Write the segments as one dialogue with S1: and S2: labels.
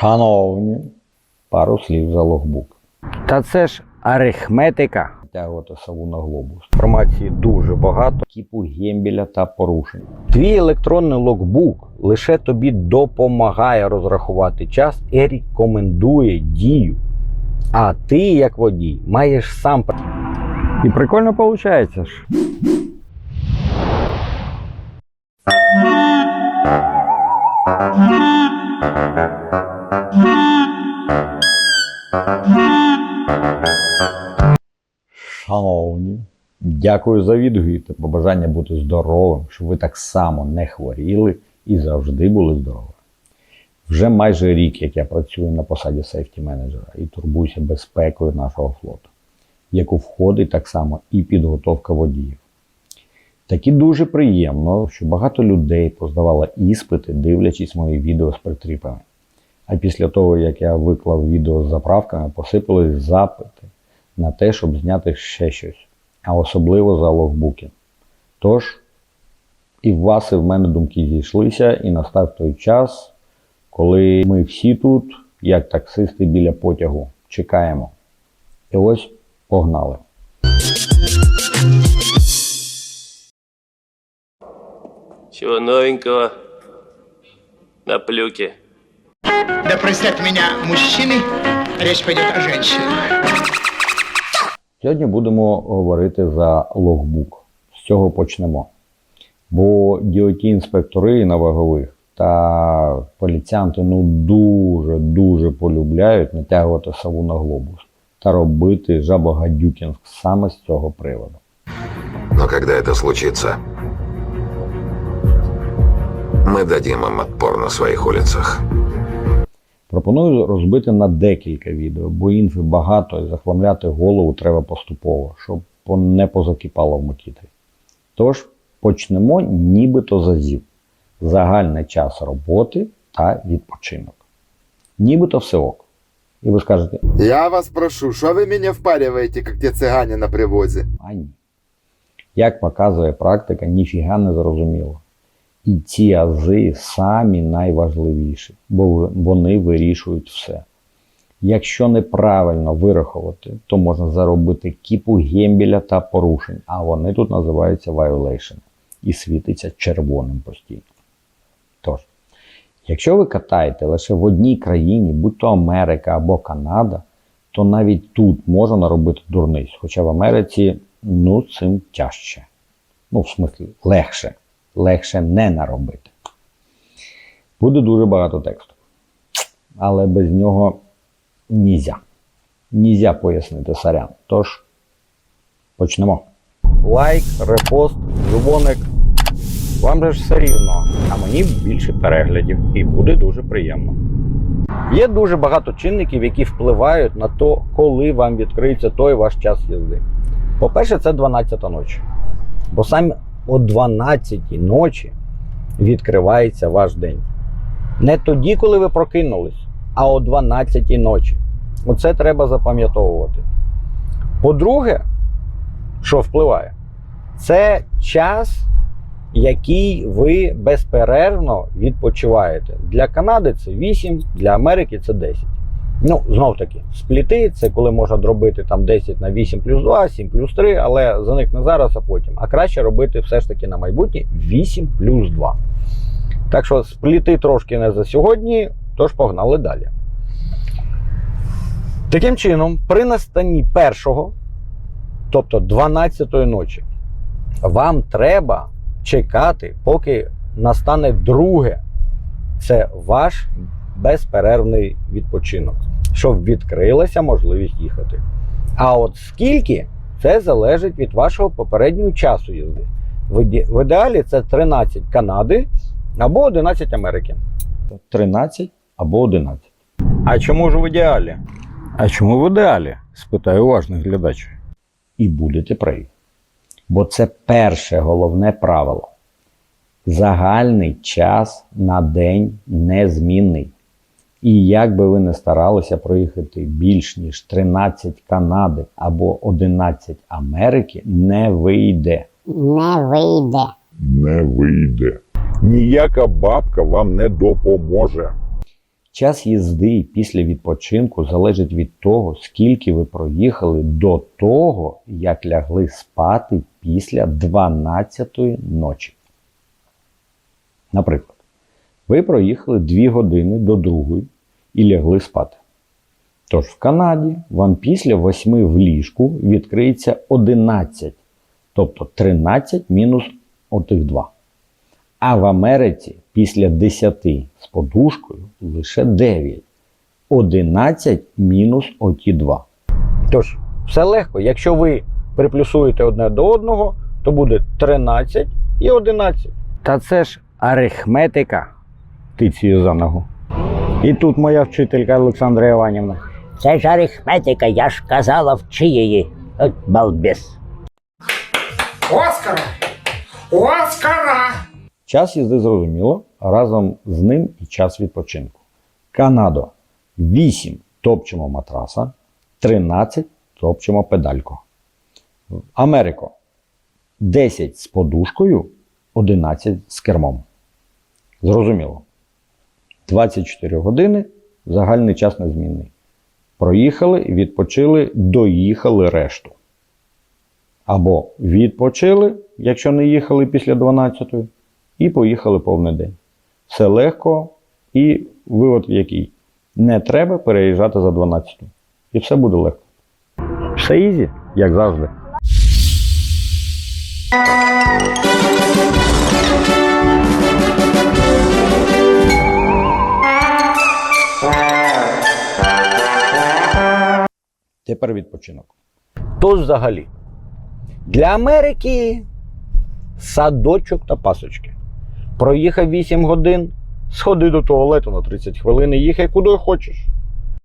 S1: Шановні, пару слів за логбук.
S2: Та це ж арифметика.
S1: Тягувати сову на глобус. Інформації дуже багато, кіпу гембіля та порушень.
S2: Твій електронний логбук лише тобі допомагає розрахувати час і рекомендує дію. А ти, як водій, маєш сам. І прикольно виходить
S1: дякую за відгуки та побажання бути здоровим, щоб ви так само не хворіли і завжди були здорові. Вже майже рік, як я працюю на посаді сейфті менеджера і турбуюся безпекою нашого флоту, яку входить так само і підготовка водіїв. Такі дуже приємно, що багато людей поздавало іспити, дивлячись мої відео з притріпами. А після того, як я виклав відео з заправками, посипались запити на те, щоб зняти ще щось, а особливо за логбуки. Тож, і в вас, і в мене думки зійшлися, і настав той час, коли ми всі тут, як таксисти біля потягу, чекаємо. І ось погнали.
S3: Чего новенького на плюке?
S4: Да простят меня мужчины, речь пойдет о женщинах.
S1: Сьогодні будемо говорити за логбук. З цього почнемо. Бо діоті інспектори на вагових та поліціянти ну дуже-дуже полюбляють натягувати сову на глобус та робити жабогадюкінг саме з цього приводу.
S5: Но когда это случится, мы дадим им отпор на своих улицах.
S1: Пропоную розбити на декілька відео, бо інфи багато і захламляти голову треба поступово, щоб не позакипало в макітрі. Тож почнемо нібито з азів. Загальний час роботи та відпочинок. Нібито все ок. І ви скажете,
S6: Я вас прошу, что вы меня впариваете, как те цыгане на привозе?
S1: а ні. Як показує практика, ніфіга не зрозуміло. І ці ази самі найважливіші, бо вони вирішують все. Якщо неправильно вирахувати, то можна заробити кіпу гембіля та порушень, а вони тут називаються violation і світиться червоним постійно. Тож, якщо ви катаєте лише в одній країні, будь то Америка або Канада, то навіть тут можна наробити дурниць, хоча в Америці ну цим тяжче. Ну, в смислі, легше. Легше не наробити. Буде дуже багато тексту. Але без нього нізя. Нізя пояснити сорян. Тож, почнемо.
S2: Лайк, репост, дзвоник. Вам же ж все рівно, а мені більше переглядів і буде дуже приємно. Є дуже багато чинників, які впливають на те, коли вам відкриється той ваш час їзди. По-перше, це 12 та ночі. Бо саме о 12 ночі відкривається ваш день. Не тоді, коли ви прокинулись, а о 12 ночі. Оце треба запам'ятовувати. По-друге, що впливає, це час, який ви безперервно відпочиваєте. Для Канади це 8, для Америки це 10. Ну, знов таки, спліти це коли можна зробити там 10 на 8 плюс 2, 7 плюс 3, але за них не зараз, а потім. А краще робити все ж таки на майбутнє 8 плюс 2. Так що спліти трошки не за сьогодні, тож погнали далі. Таким чином, при настанні першого, тобто 12-ї ночі, вам треба чекати, поки настане друге. Це ваш безперервний відпочинок, щоб відкрилася можливість їхати. А от скільки це залежить від вашого попереднього часу їзди. В ідеалі це 13 Канади або 11 Америки.
S1: 13 або 11.
S2: А чому ж в ідеалі? А чому в ідеалі? спитає уважний глядач.
S1: І будете праві. Бо це перше головне правило. Загальний час на день незмінний. І як би ви не старалися проїхати більш ніж 13 Канади або 11 Америки, не вийде.
S7: не вийде.
S8: не вийде. Ніяка бабка вам не допоможе.
S1: Час їзди після відпочинку залежить від того, скільки ви проїхали до того, як лягли спати після 12-ї ночі. Наприклад, ви проїхали 2 години до другої і лягли спати. Тож в Канаді вам після 8 в ліжку відкриється 11, тобто 13 мінус отих 2. А в Америці після 10 з подушкою лише 9. 11 мінус оті 2.
S2: Тож, все легко. Якщо ви приплюсуєте одне до одного, то буде 13 і 11. Та це ж арифметика. Тицію за ногу. І тут моя вчителька Олександра Іванівна.
S7: Це ж арифметика, я ж казала, вчи її. От балбес.
S4: Оскара! Оскара!
S1: Час їзди зрозуміло, разом з ним і час відпочинку. Канадо 8 топчемо матраса, 13 топчемо педальку. Америко 10 з подушкою, 11 з кермом. Зрозуміло. 24 години загальний час незмінний. Проїхали, відпочили, доїхали решту. Або відпочили, якщо не їхали після 12 і поїхали повний день. Все легко і вивод який? Не треба переїжджати за 12. І все буде легко.
S2: Все ізі, як завжди.
S1: Тепер відпочинок.
S2: Тож взагалі. Для Америки садочок та пасочки. Проїхав 8 годин, сходи до туалету на 30 хвилин і їхай куди хочеш.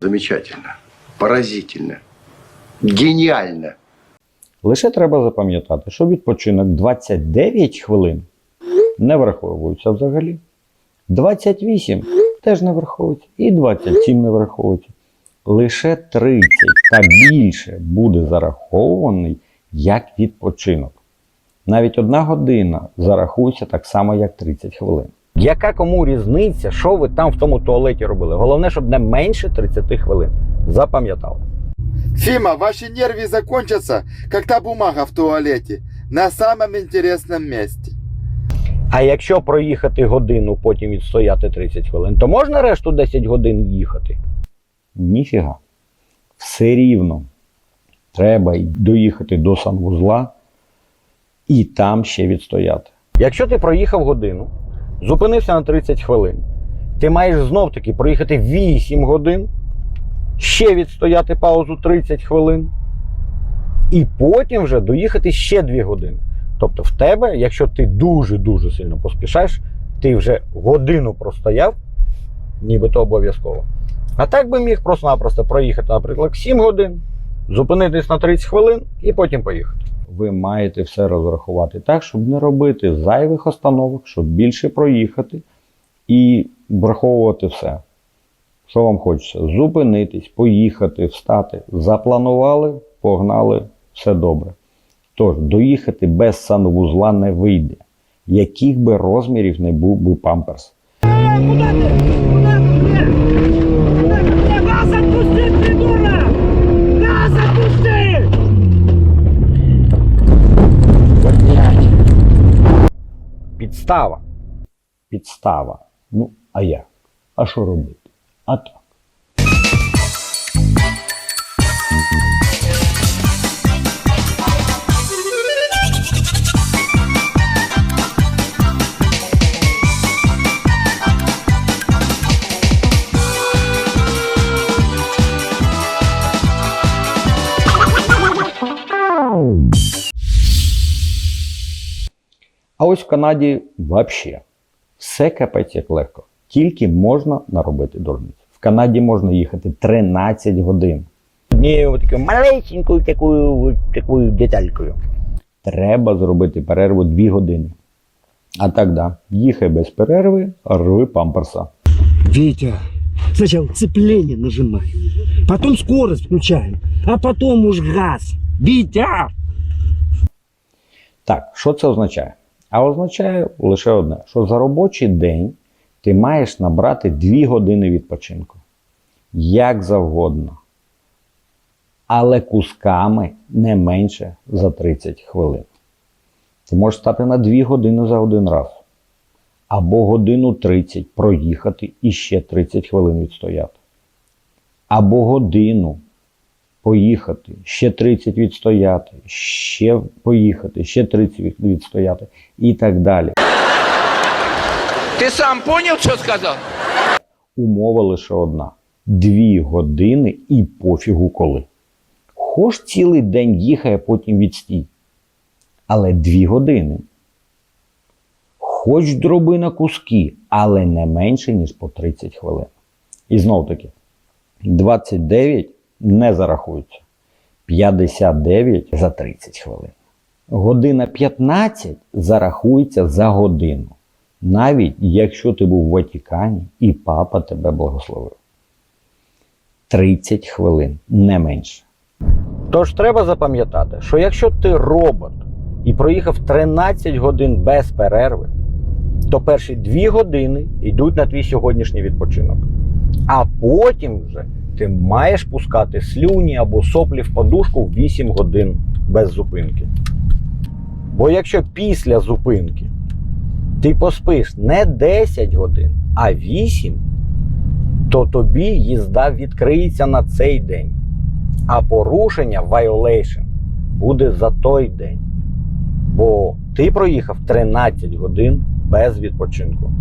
S8: Замечательно. Поразительно. Гениально.
S1: Лише треба запам'ятати, що відпочинок 29 хвилин не враховується взагалі. 28 теж не враховується. І 27 не враховується. Лише 30 та більше буде зарахований як відпочинок. Навіть одна година зарахується так само, як 30 хвилин.
S2: Яка кому різниця, що ви там в тому туалеті робили? Головне, щоб не менше 30 хвилин. Запам'ятали.
S6: Фима, ваши нервы закончатся, как та бумага в туалете. На самом интересном месте.
S2: А якщо проїхати годину, потім відстояти 30 хвилин, то можна решту 10 годин їхати?
S1: Ніфіга. Все рівно. Треба доїхати до санвузла і там ще відстояти.
S2: Якщо ти проїхав годину, зупинився на 30 хвилин, ти маєш знов таки проїхати 8 годин, ще відстояти паузу 30 хвилин, і потім вже доїхати ще 2 години. Тобто в тебе, якщо ти дуже-дуже сильно поспішаєш, ти вже годину простояв, нібито обов'язково. А так би міг просто-напросто проїхати, наприклад, 7 годин, зупинитись на 30 хвилин і потім поїхати.
S1: Ви маєте все розрахувати так, щоб не робити зайвих остановок, щоб більше проїхати і враховувати все. Що вам хочеться? Зупинитись, поїхати, встати. Запланували, погнали, все добре. Тож, доїхати без санвузла не вийде, яких би розмірів не був би памперс.
S2: Підстава.
S1: Підстава. Ну, а як? А що робити? А так. А ось в Канаді взагалі все капець як легко. Тільки можна наробити дурниць. В Канаді можна їхати 13 годин.
S2: Однією такою маленькою такою, такою деталькою.
S1: Треба зробити перерву 2 години. А так да, їхай без перерви, рви памперса.
S9: Витя, сначала цепление нажимай, потом скорость включаем, а потом уж газ. Витя!
S1: Так, що це означає? А означає лише одне: що за робочий день ти маєш набрати 2 години відпочинку. Як завгодно. Але кусками не менше за 30 хвилин. Ти можеш стати на 2 години за один раз. Або годину 30 проїхати і ще 30 хвилин відстояти. Або годину поїхати, ще 30 відстояти, ще поїхати, ще 30 відстояти і так далі.
S10: Ты сам понял, что сказал?
S1: Умова лише одна: дві години і пофігу коли. Хоч цілий день їхає, потім відстій. Але дві години. Хоч дроби на куски, але не менше, ніж по 30 хвилин. І знов таки, 29 не зарахується. 59 за 30 хвилин. Година 15 зарахується за годину. Навіть якщо ти був в Ватикані і папа тебе благословив. 30 хвилин, не менше.
S2: Тож треба запам'ятати, що якщо ти робот і проїхав 13 годин без перерви, то перші 2 години йдуть на твій сьогоднішній відпочинок. А потім вже ти маєш пускати слюні або соплі в подушку в 8 годин без зупинки. Бо якщо після зупинки ти поспиш не 10 годин, а 8, то тобі їзда відкриється на цей день. А порушення violation буде за той день. Бо ти проїхав 13 годин без відпочинку.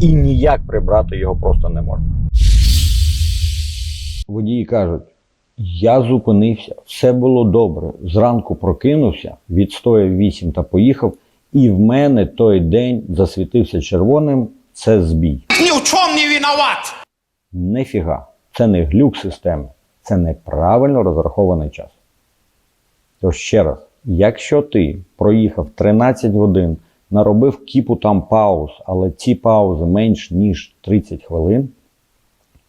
S2: І ніяк прибрати його просто не можна.
S1: Водії кажуть: я зупинився, все було добре. Зранку прокинувся, відстояв 8 та поїхав, і в мене той день засвітився червоним. Це збій.
S4: Ни в чем не виноват!
S1: Нефіга. Це не глюк системи, це неправильно розрахований час. Тож ще раз, якщо ти проїхав 13 годин, наробив кіпу там пауз, але ці паузи менш ніж 30 хвилин,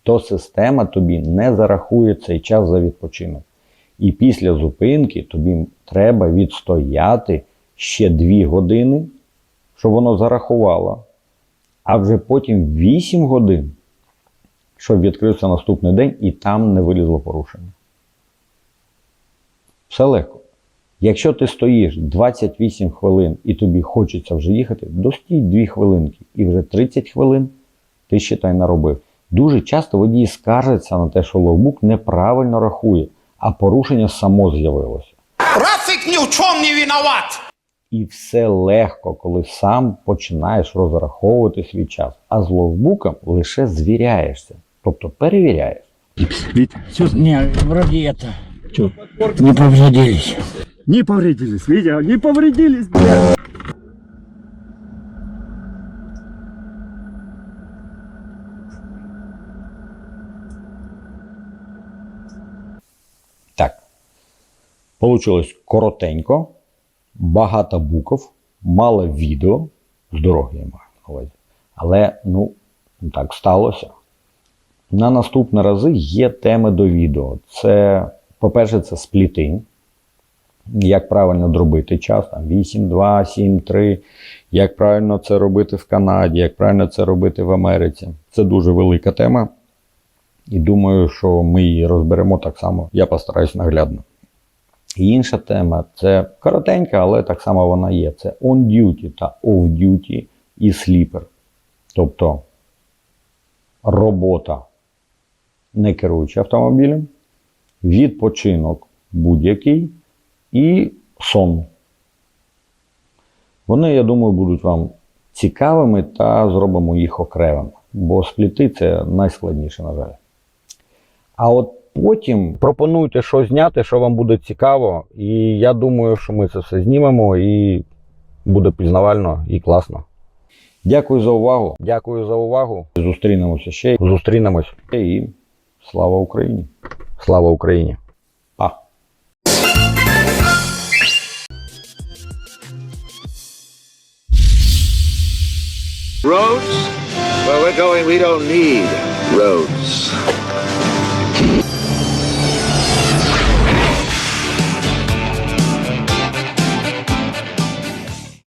S1: то система тобі не зарахує цей час за відпочинок. І після зупинки тобі треба відстояти ще 2 години, щоб воно зарахувало, а вже потім 8 годин щоб відкрився наступний день і там не вилізло порушення. Все легко. Якщо ти стоїш 28 хвилин і тобі хочеться вже їхати, достій 2 хвилинки і вже 30 хвилин ти считай наробив. Дуже часто водії скаржаться на те, що логбук неправильно рахує, а порушення само з'явилося.
S4: Рафик ни в чем не виноват!
S1: І все легко, коли сам починаєш розраховувати свій час, а з логбуком лише звіряєшся, тобто перевіряєш.
S9: Вроде это. Че? Не повредились. Не повредились, Витя, не повредились.
S1: Так. Получилось коротенько, багато букв, мало відео. З дороги маю на увазі. Але, ну, так сталося. На наступні рази є теми до відео. Це, по-перше, це сплітинг. Як правильно дробити час, там 8, 2, 7, 3. Як правильно це робити в Канаді, як правильно це робити в Америці. Це дуже велика тема. І думаю, що ми її розберемо так само. Я постараюсь наглядно. Інша тема це коротенька, але так само вона є. Це on duty та off duty і sleeper. Тобто робота, не керуючи автомобілем, відпочинок будь-який і сон. Вони, я думаю, будуть вам цікавими та зробимо їх окремими. Бо спліти це найскладніше, на жаль. А от потім
S2: Пропонуйте, що зняти, що вам буде цікаво. І я думаю, що ми це все знімемо і буде пізнавально і класно.
S1: дякую за увагу.
S2: Дякую за увагу.
S1: Зустрінемося ще
S2: Зустрінемось.
S1: і слава Україні!
S2: Слава Україні!
S8: Roads? Where we're going, we don't need roads.